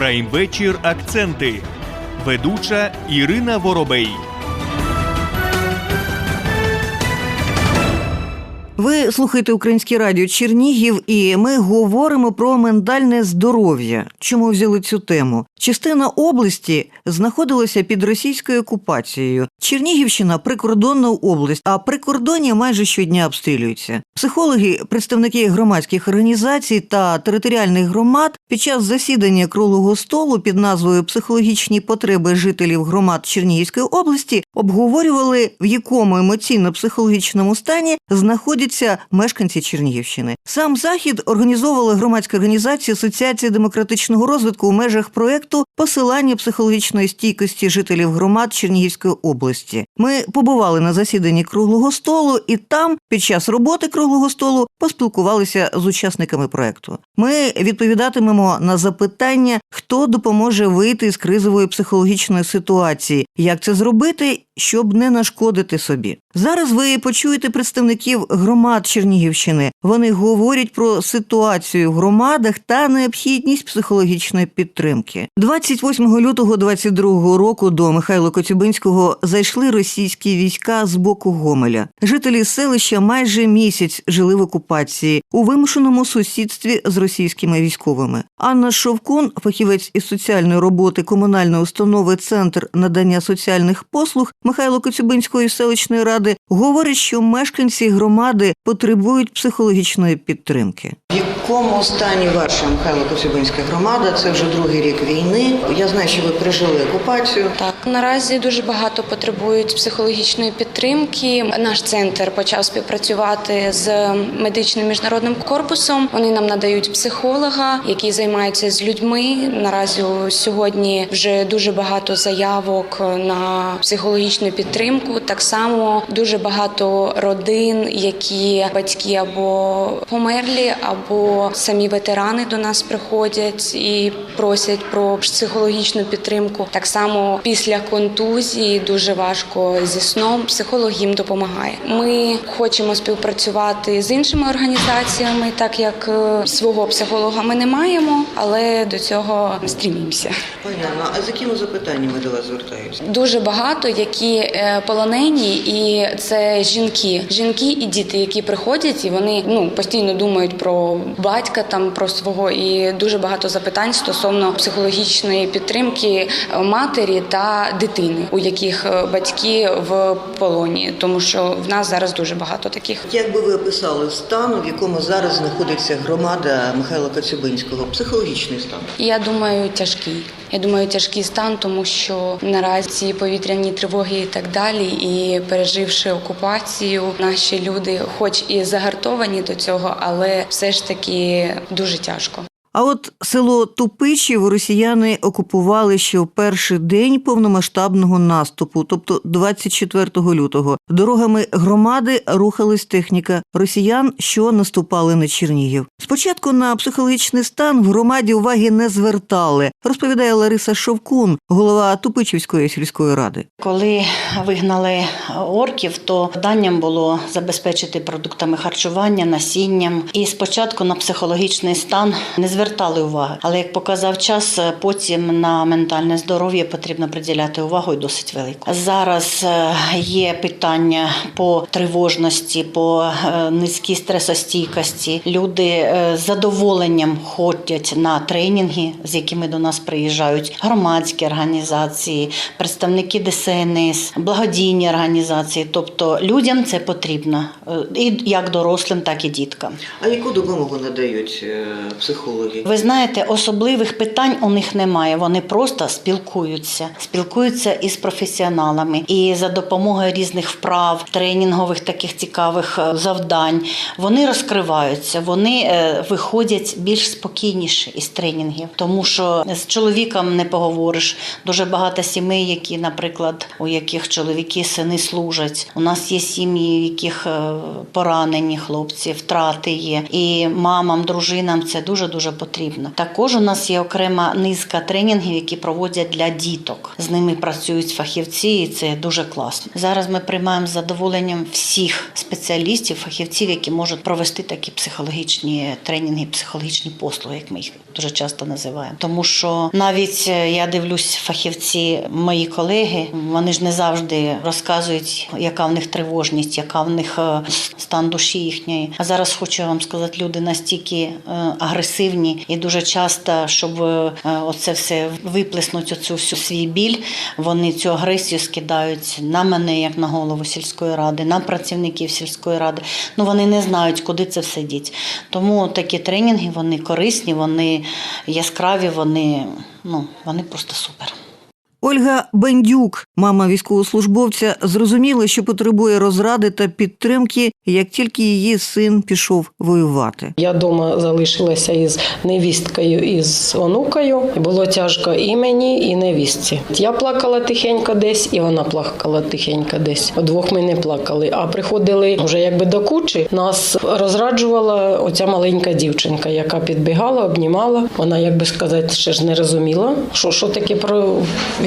Прайм-вечір Акценти. Ведуча Ірина Воробей. Ви слухаєте Українське радіо Чернігів, і ми говоримо про ментальне здоров'я. Чому взяли цю тему? Частина області знаходилася під російською окупацією. Чернігівщина прикордонна область, а прикордоння майже щодня обстрілюються. Психологи, представники громадських організацій та територіальних громад під час засідання круглого столу під назвою Психологічні потреби жителів громад Чернігівської області обговорювали, в якому емоційно-психологічному стані знаходяться мешканці Чернігівщини. Сам захід організовувала громадська організація Асоціація демократичного розвитку у межах проекту посилання психологічної стійкості жителів громад Чернігівської області. Ми побували на засіданні круглого столу, і там, під час роботи круглого столу, поспілкувалися з учасниками проекту. Ми відповідатимемо на запитання, хто допоможе вийти з кризової психологічної ситуації, як це зробити, щоб не нашкодити собі. Зараз ви почуєте представників громад Чернігівщини. Вони говорять про ситуацію в громадах та необхідність психологічної підтримки. 28 лютого 22 року до Михайла Коцюбинського зайшли російські війська з боку Гомеля. Жителі селища майже місяць жили в окупації у вимушеному сусідстві з російськими військовими. Анна Шовкун, фахівець із соціальної роботи комунальної установи Центр надання соціальних послуг Михайло Коцюбинської селищної ради, говорить, що мешканці громади потребують психологічної підтримки. В якому стані ваша Михайло Коцюбинська громада? Це вже другий рік війни. Я знаю, що ви пережили окупацію. Так, наразі дуже багато потребують психологічної підтримки. Наш центр почав співпрацювати з медичним міжнародним корпусом. Вони нам надають психолога, який займається з людьми. Наразі сьогодні вже дуже багато заявок на психологічну підтримку. Так само дуже багато родин, які батьки або померлі, або самі ветерани до нас приходять і просять про психологічну підтримку. Так само після контузії дуже важко зі сном. Психолог їм допомагає. Ми хочемо співпрацювати з іншими організаціями, так як е, свого психолога ми не маємо, але до цього стрімімося. Понятно. А з якими запитаннями до вас звертаються? Дуже багато, які е, полонені, і це жінки, жінки і діти, які приходять, і вони ну постійно думають про батька, там про свого, і дуже багато запитань стосовно психологічної підтримки е, матері та дитини, у яких е, батьки в полоні, тому що в нас зараз дуже багато таких. Як би ви описали стан, в якому зараз знаходиться громада Михайла Коцюбинського? Психологічний стан? Я думаю, тяжкий. Я думаю, тяжкий стан, тому що наразі ці повітряні тривоги і так далі, і переживши окупацію, наші люди, хоч і загартовані до цього, але все ж таки дуже тяжко. А от село Тупичів росіяни окупували ще в перший день повномасштабного наступу, тобто 24 лютого. Дорогами громади рухалась техніка росіян, що наступали на Чернігів. Спочатку на психологічний стан в громаді уваги не звертали, розповідає Лариса Шовкун, голова Тупичівської сільської ради. Коли вигнали орків, то завданням було забезпечити продуктами харчування, насінням. І спочатку на психологічний стан не звертали уваги. Але як показав час, потім на ментальне здоров'я потрібно приділяти увагу і досить велику. Зараз е, є питання по тривожності, по е, низькій стресостійкості. Люди е, з задоволенням ходять на тренінги, з якими до нас приїжджають громадські організації, представники ДСНС, благодійні організації. Тобто людям це потрібно е, і як дорослим, так і діткам. А яку допомогу надають е, психологи? Ви знаєте, особливих питань у них немає. Вони просто спілкуються, спілкуються із професіоналами. І за допомогою різних вправ, тренінгових таких цікавих е, завдань вони розкриваються, вони е, виходять більш спокійніше із тренінгів, тому що з чоловіком не поговориш. Дуже багато сімей, які, наприклад, у яких чоловіки сини служать. У нас є сім'ї, в яких е, поранені хлопці, втрати є. І мамам, дружинам це дуже дуже потрібно. Також у нас є окрема низка тренінгів, які проводять для діток. З ними працюють фахівці, і це дуже класно. Зараз ми приймаємо з задоволенням всіх спеціалістів, фахівців, які можуть провести такі психологічні тренінги, психологічні послуги, як ми їх дуже часто називаємо. Тому що навіть е, я дивлюсь, фахівці, мої колеги, вони ж не завжди розказують, яка в них тривожність, яка в них е, стан душі їхньої. А зараз хочу вам сказати, люди настільки е, агресивні і дуже часто, щоб е, оце все виплеснути оцю всю свій біль, вони цю агресію скидають на мене, як на голову сільської ради, на працівників сільської ради. Ну вони не знають, куди це все діть. Тому такі тренінги вони корисні, вони яскраві, вони, ну, вони просто супер. Ольга Бендюк, мама військовослужбовця, зрозуміла, що потребує розради та підтримки, як тільки її син пішов воювати. Я вдома залишилася із невісткою і з онукою. Було тяжко і мені, і невістці. Я плакала тихенько десь, і вона плакала тихенько десь. Удвох ми не плакали. А приходили вже якби до кучі. Нас розраджувала оця маленька дівчинка, яка підбігала, обнімала. Вона, як би сказати, ще ж не розуміла, що, що таке про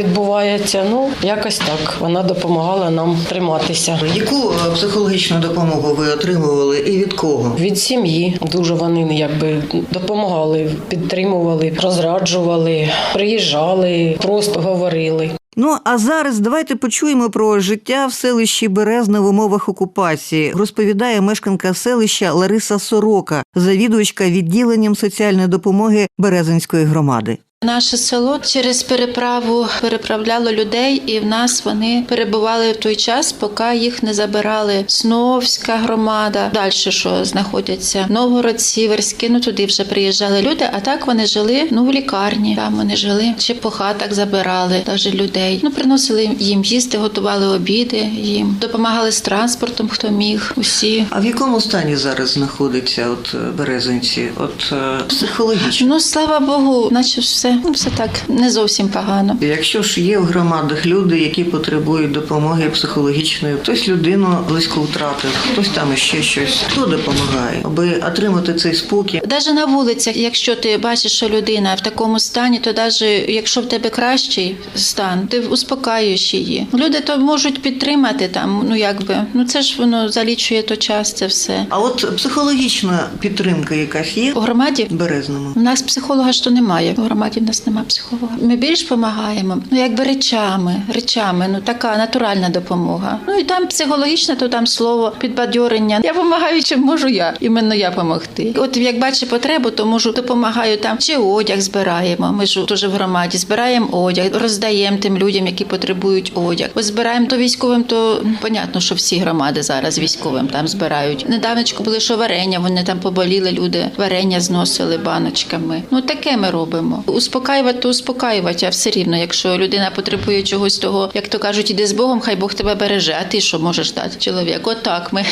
відбувається. Ну якось так. Вона допомагала нам триматися. Яку е, психологічну допомогу ви отримували і від кого? Від сім'ї дуже вони якби допомагали, підтримували, розраджували, приїжджали, просто говорили. Ну а зараз давайте почуємо про життя в селищі Березна в умовах окупації. Розповідає мешканка селища Лариса Сорока, завідувачка відділенням соціальної допомоги Березинської громади. Наше село через переправу переправляло людей, і в нас вони перебували в той час, поки їх не забирали Сновська громада, далі що знаходяться Новгород, Сіверський. Ну туди вже приїжджали люди. А так вони жили ну в лікарні. Там вони жили, чи по хатах забирали навіть людей. Ну приносили їм їсти, готували обіди їм, допомагали з транспортом, хто міг. Усі А в якому стані зараз знаходиться от е, березинці? От е, психологічно? ну слава Богу, наче все ну все так не зовсім погано. Якщо ж є в громадах люди, які потребують допомоги психологічної, хтось людину близько втратив, хтось там іще щось. Хто допомагає, аби отримати цей спокій? Навіть на вулицях, якщо ти бачиш, що людина в такому стані, то навіть якщо в тебе кращий стан, ти успокаюєш її. Люди то можуть підтримати там. Ну якби ну це ж воно залічує то час, це все. А от психологічна підтримка якась є У громаді в березному. у нас психолога ж то немає. У громаді в нас немає психолога. Ми більш допомагаємо, ну якби речами, речами, ну така натуральна допомога. Ну і там психологічна, то там слово підбадьорення. Я допомагаю, чим можу я. Іменно я допомогти. От як бачу потребу, то можу допомагаю там чи одяг збираємо. Ми ж теж в громаді збираємо одяг, роздаємо тим людям, які потребують одяг. Ось збираємо то військовим, то понятно, що всі громади зараз військовим там збирають. Недавнечко були, що варення, вони там поболіли люди, варення зносили баночками. Ну таке ми робимо. Успокаювати, успокаювати, а все рівно, якщо людина потребує чогось того, як то кажуть, іди з Богом, хай Бог тебе береже. А ти що можеш дати чоловік? Отак ми.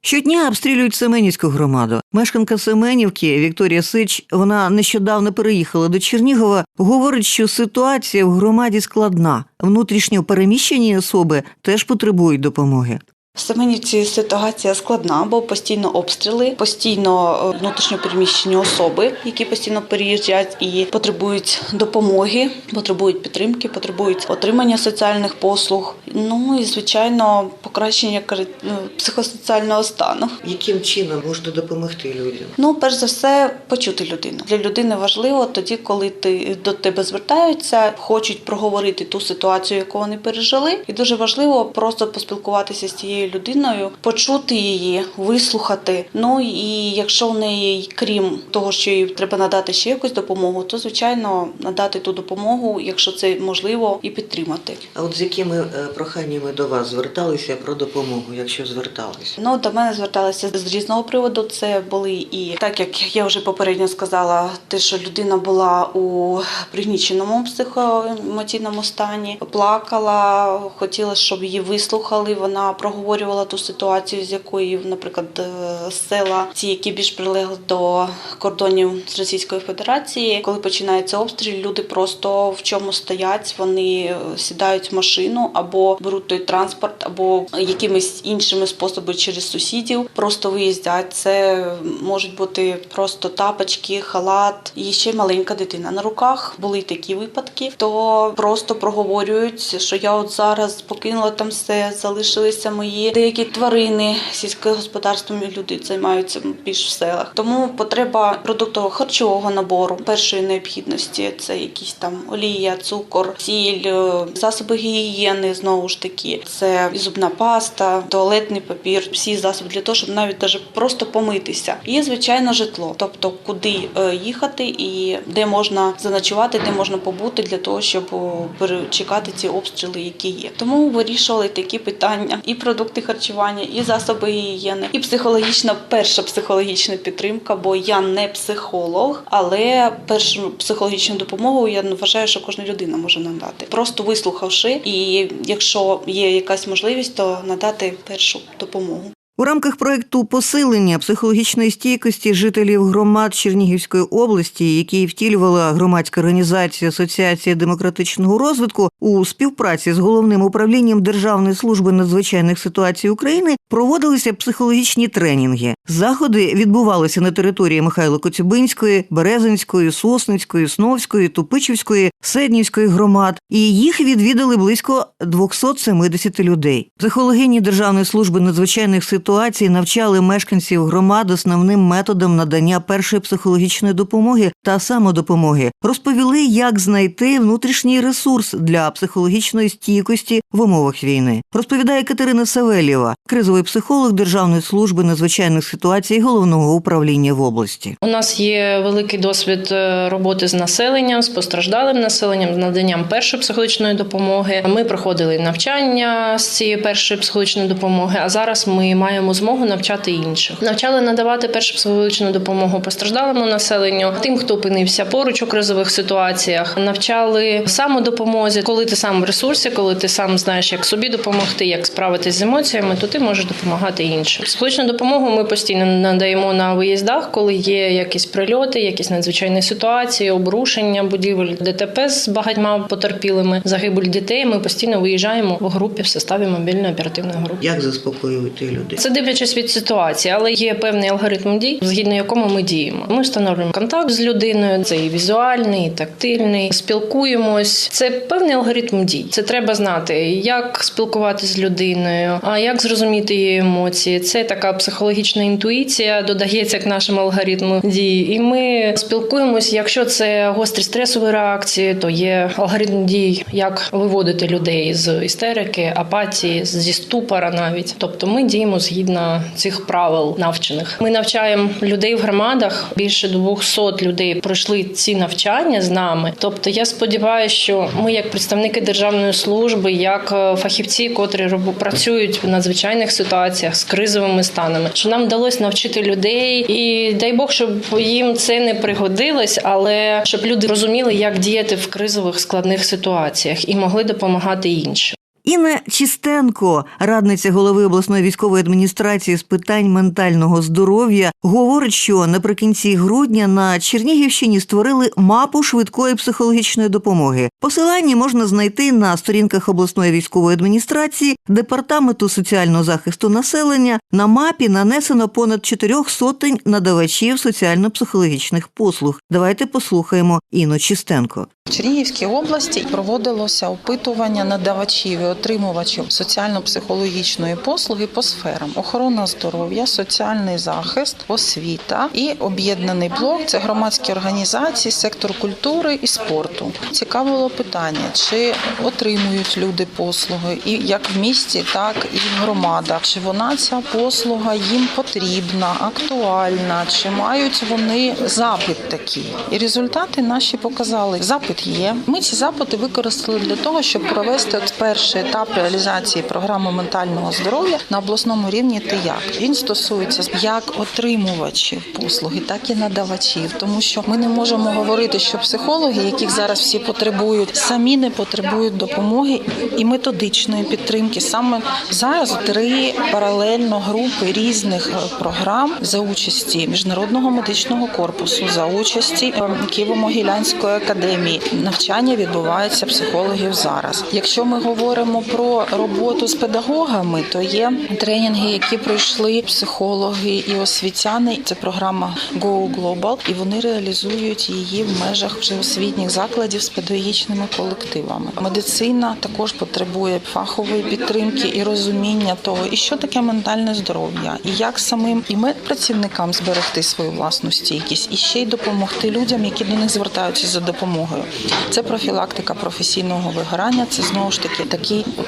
Щодня обстрілюють Семенівську громаду. Мешканка Семенівки Вікторія Сич, вона нещодавно переїхала до Чернігова. Говорить, що ситуація в громаді складна. Внутрішньо переміщені особи теж потребують допомоги. В Семенівці ситуація складна, бо постійно обстріли, постійно е, внутрішньопереміщені особи, які постійно переїжджають і потребують допомоги, потребують підтримки, потребують отримання соціальних послуг. Ну і звичайно, покращення ну, психосоціального стану. Яким чином можна допомогти людям? Ну, перш за все, почути людину. Для людини важливо тоді, коли ти до тебе звертаються, хочуть проговорити ту ситуацію, яку вони пережили. І дуже важливо просто поспілкуватися з цією людиною, почути її, вислухати. Ну і якщо в неї, крім того, що їй треба надати ще якусь допомогу, то звичайно надати ту допомогу, якщо це можливо, і підтримати. А от з якими е, проханнями до вас зверталися про допомогу, якщо зверталися? Ну, до мене зверталися з різного приводу. Це були і так як я вже попередньо сказала, те, що людина була у пригніченому психоемоційному стані, плакала, хотіла, щоб її вислухали. Вона проговорила. Проговорювала ту ситуацію, з якої, наприклад, е, села, ті, які більш прилегли до кордонів з Російською Федерацією, коли починається обстріл, люди просто в чому стоять, вони е, сідають в машину або беруть той транспорт, або якимись іншими способами через сусідів просто виїздять. Це можуть бути просто тапочки, халат і ще маленька дитина на руках. Були такі випадки, то просто проговорюють, що я от зараз покинула там все, залишилися мої деякі тварини, сільське господарство люди займаються більш в селах. Тому потреба продуктового харчового набору першої необхідності це якісь там олія, цукор, сіль, е, засоби гігієни. Знову ж таки, це і зубна паста, туалетний папір, всі засоби для того, щоб навіть даже просто помитися. І звичайно, житло, тобто куди е, їхати і де можна заночувати, де можна побути для того, щоб о, перечекати ці обстріли, які є. Тому вирішували такі питання: і продукти харчування, і засоби гігієни, і психологічна перша психологічна підтримка. Бо я не психолог, але першу психологічну допомогу я вважаю, що кожна людина може надати. Просто вислухавши, і якщо є якась можливість, то надати першу допомогу. У рамках проекту посилення психологічної стійкості жителів громад Чернігівської області, які втілювала громадська організація Асоціація демократичного розвитку у співпраці з головним управлінням Державної служби надзвичайних ситуацій України, проводилися психологічні тренінги. Заходи відбувалися на території Михайло Коцюбинської, Березинської, Сосницької, Сновської, Тупичівської, Седнівської громад, і їх відвідали близько 270 людей. Психологині Державної служби надзвичайних ситуацій навчали мешканців громад основним методам надання першої психологічної допомоги та самодопомоги. Розповіли, як знайти внутрішній ресурс для психологічної стійкості в умовах війни. Розповідає Катерина Савельєва, кризовий психолог Державної служби надзвичайних ситуацій головного управління в області. У нас є великий досвід е, роботи з населенням, з постраждалим населенням, з наданням першої психологічної допомоги. Ми проходили навчання з цієї першої психологічної допомоги. А зараз ми маємо змогу навчати інших. Навчали надавати першу психологічну допомогу постраждалому населенню, тим, хто опинився поруч у кризових ситуаціях. Навчали самодопомозі, коли ти сам в ресурсі, коли ти сам знаєш, як собі допомогти, як справитись з емоціями, то ти можеш допомагати іншим. Психологічну допомогу ми постійно надаємо на виїздах, коли є якісь прильоти, якісь надзвичайні ситуації, обрушення будівель, ДТП з багатьма потерпілими, загибель дітей. Ми постійно виїжджаємо в групі в составі мобільної оперативної групи. Як заспокоювати людей? Це дивлячись від ситуації, але є певний алгоритм дій, згідно якому ми діємо. Ми встановлюємо контакт з людиною. Це і візуальний, і тактильний. Спілкуємось. Це певний алгоритм дій. Це треба знати, як спілкуватися з людиною, а як зрозуміти її емоції. Це така психологічна інтуїція додається к нашому алгоритму дій. І ми спілкуємось. Якщо це гострі стресові реакції, то є алгоритм дій, як виводити людей з істерики, апатії, зі ступора навіть. Тобто ми діємо згідно цих правил навчених. Ми навчаємо людей в громадах. Більше 200 людей пройшли ці навчання з нами. Тобто, я сподіваюся, що ми, як представники державної служби, як е, фахівці, котрі працюють в надзвичайних ситуаціях з кризовими станами, що нам вдалося навчити людей, і дай Бог, щоб їм це не пригодилось, але щоб люди розуміли, як діяти в кризових складних ситуаціях і могли допомагати іншим. Інна Чистенко, радниця голови обласної військової адміністрації з питань ментального здоров'я, говорить, що наприкінці грудня на Чернігівщині створили мапу швидкої психологічної допомоги. Посилання можна знайти на сторінках обласної військової адміністрації, департаменту соціального захисту населення. На мапі нанесено понад чотирьох сотень надавачів соціально-психологічних послуг. Давайте послухаємо Інну Чистенко. В Чернігівській області проводилося опитування надавачів отримувачів соціально-психологічної послуги по сферам: охорона здоров'я, соціальний захист, освіта і об'єднаний блок це громадські організації, сектор культури і спорту. Цікавило питання, чи отримують люди послуги, і як в місті, так і в громадах. Чи вона ця послуга їм потрібна, актуальна, чи мають вони запит такий? І результати наші показали. Запит є. Ми ці запити використали для того, щоб провести от перший етап реалізації програми ментального здоров'я на обласному рівні ТИЯК. Він стосується як отримувачів послуги, так і надавачів, тому що ми не можемо говорити, що психологи, яких зараз всі потребують, самі не потребують допомоги і методичної підтримки. Саме зараз три паралельно групи різних е, програм за участі міжнародного медичного корпусу, за участі е, Києво-Могилянської академії. Навчання відбувається психологів зараз. Якщо ми говоримо про роботу з педагогами, то є тренінги, які пройшли психологи і освітяни. Це програма Go Global, і вони реалізують її в межах вже освітніх закладів з педагогічними колективами. Медицина також потребує фахової підтримки і розуміння того, і що таке ментальне здоров'я, і як самим і медпрацівникам зберегти свою власну стійкість, і ще й допомогти людям, які до них звертаються за допомогою. Це профілактика професійного вигорання. Це знову ж таки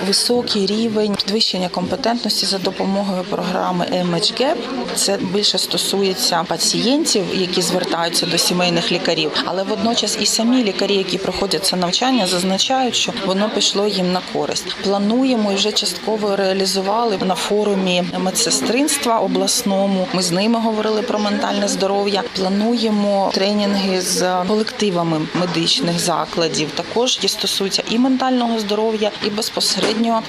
високий рівень підвищення компетентності за допомогою програми MHGAP. Це більше стосується пацієнтів, які звертаються до сімейних лікарів, але водночас і самі лікарі, які проходять це навчання, зазначають, що воно пішло їм на користь. Плануємо і вже частково реалізували на форумі медсестринства обласному. Ми з ними говорили про ментальне здоров'я. Плануємо тренінги з колективами медичних закладів. Також які стосуються і ментального здоров'я, і безпосередньо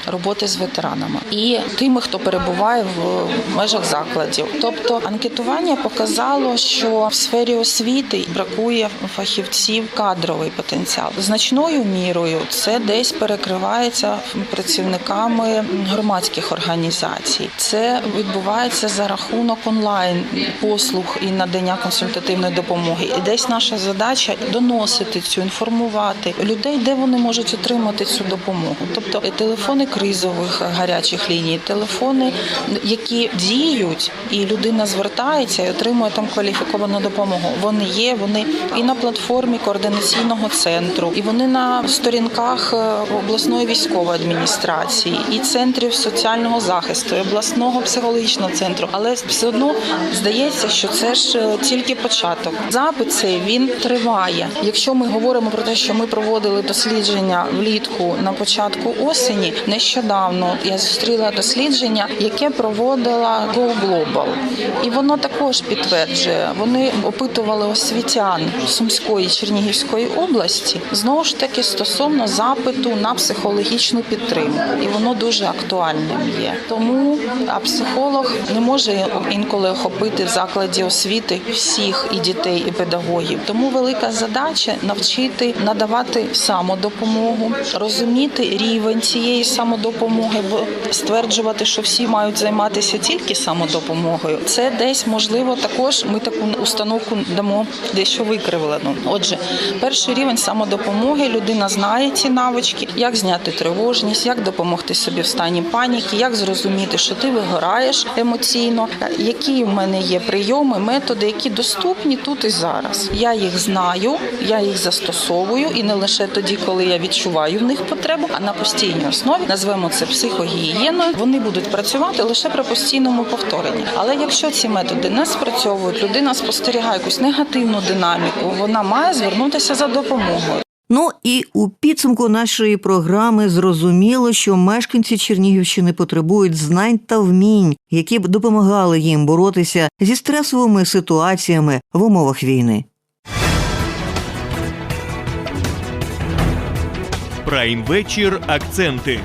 роботи з ветеранами, і тими, хто перебуває в межах закладів. Тобто анкетування показало, що в сфері освіти бракує фахівців кадровий потенціал. Значною мірою це десь перекривається працівниками громадських організацій. Це відбувається за рахунок онлайн послуг і надання консультативної допомоги. І десь наша задача доносити цю, інформувати людей, де вони можуть отримати цю допомогу. Тобто телефони кризових гарячих ліній, телефони, які діють, і людина звертається і отримує там кваліфіковану допомогу. Вони є, вони і на платформі координаційного центру, і вони на сторінках е, обласної військової адміністрації, і центрів соціального захисту, і обласного психологічного центру. Але все одно здається, що це ж е, тільки початок. Запит цей він триває. Якщо ми говоримо про те, що ми проводили дослідження влітку на початку осені, нещодавно я зустріла дослідження, яке проводила Go Global. і воно також підтверджує. Вони опитували освітян Сумської Чернігівської області знову ж таки стосовно запиту на психологічну підтримку, і воно дуже актуальним є. Тому а психолог не може інколи охопити в закладі освіти всіх і дітей, і педагогів. Тому велика задача навчити надавати самодопомогу, розуміти рівень цієї самодопомоги, стверджувати, що всі мають займатися тільки самодопомогою. Це десь можливо також. Ми таку установку дамо дещо викривлену. Отже, перший рівень самодопомоги людина знає ці навички, як зняти тривожність, як допомогти собі в стані паніки, як зрозуміти, що ти вигораєш емоційно, які в мене є прийоми, методи, які доступні тут і зараз. Я їх знаю, я їх застосовую, і не лише тоді, коли я відчуваю в них потребу, а на постійній основі назвемо це психогігієною. Вони будуть працювати лише при постійному повторенні. Але якщо ці методи не спрацьовують, людина спостерігає якусь негативну динаміку, вона має звернутися за допомогою. Ну і у підсумку нашої програми зрозуміло, що мешканці Чернігівщини потребують знань та вмінь, які б допомагали їм боротися зі стресовими ситуаціями в умовах війни. Прайм вечір. Акценти.